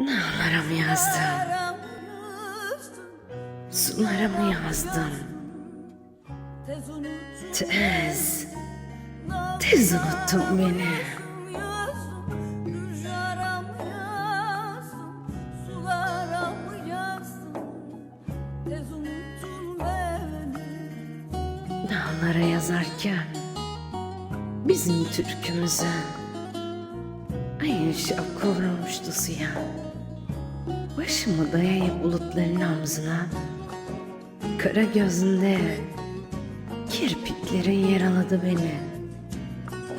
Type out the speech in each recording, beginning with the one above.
Dağlara mı yazdım? Sulara mı yazdım? Tez, tez unuttun beni. Dağlara yazarken bizim türkümüzü ayın şapka vurmuştu suya. Başımı dayayıp bulutların omzuna Kara gözünde kirpiklerin yaraladı beni.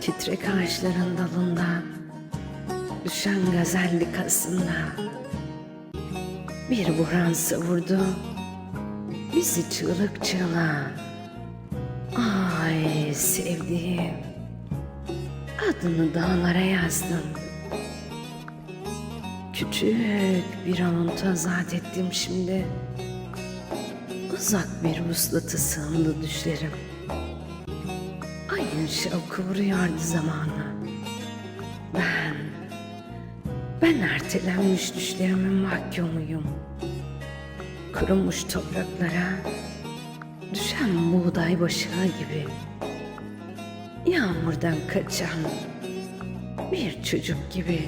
Titrek ağaçların dalında Düşen gazellik aslında Bir buhran savurdu Bizi çığlık çığlığa. Ay sevdiğim Adını dağlara yazdım Küçük bir avuntu azat ettim şimdi. Uzak bir vuslatı sığındı düşlerim. Ayın şevku vuruyordu zamanı. Ben Ben ertelenmiş düşlerimin mahkumuyum Kurumuş topraklara Düşen buğday başığı gibi. Yağmurdan kaçan Bir çocuk gibi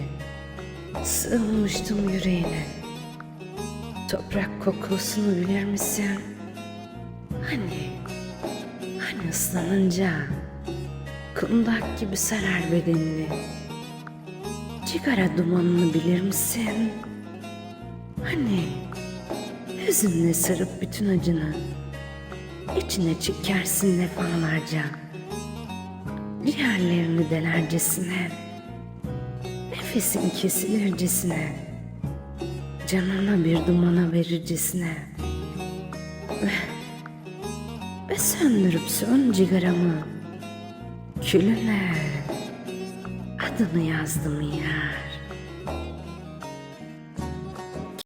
Sığınmıştım yüreğine Toprak kokusunu bilir misin? Hani, hani ıslanınca kundak gibi sarar bedenini. Cigara dumanını bilir misin? Hani hüzünle sarıp bütün acını içine çekersin defalarca. Ciğerlerini delercesine, nefesin kesilircesine canına bir dumana verircesine. Ve, ve söndürüp sön cigaramı. Külüne. Adını yazdım ya.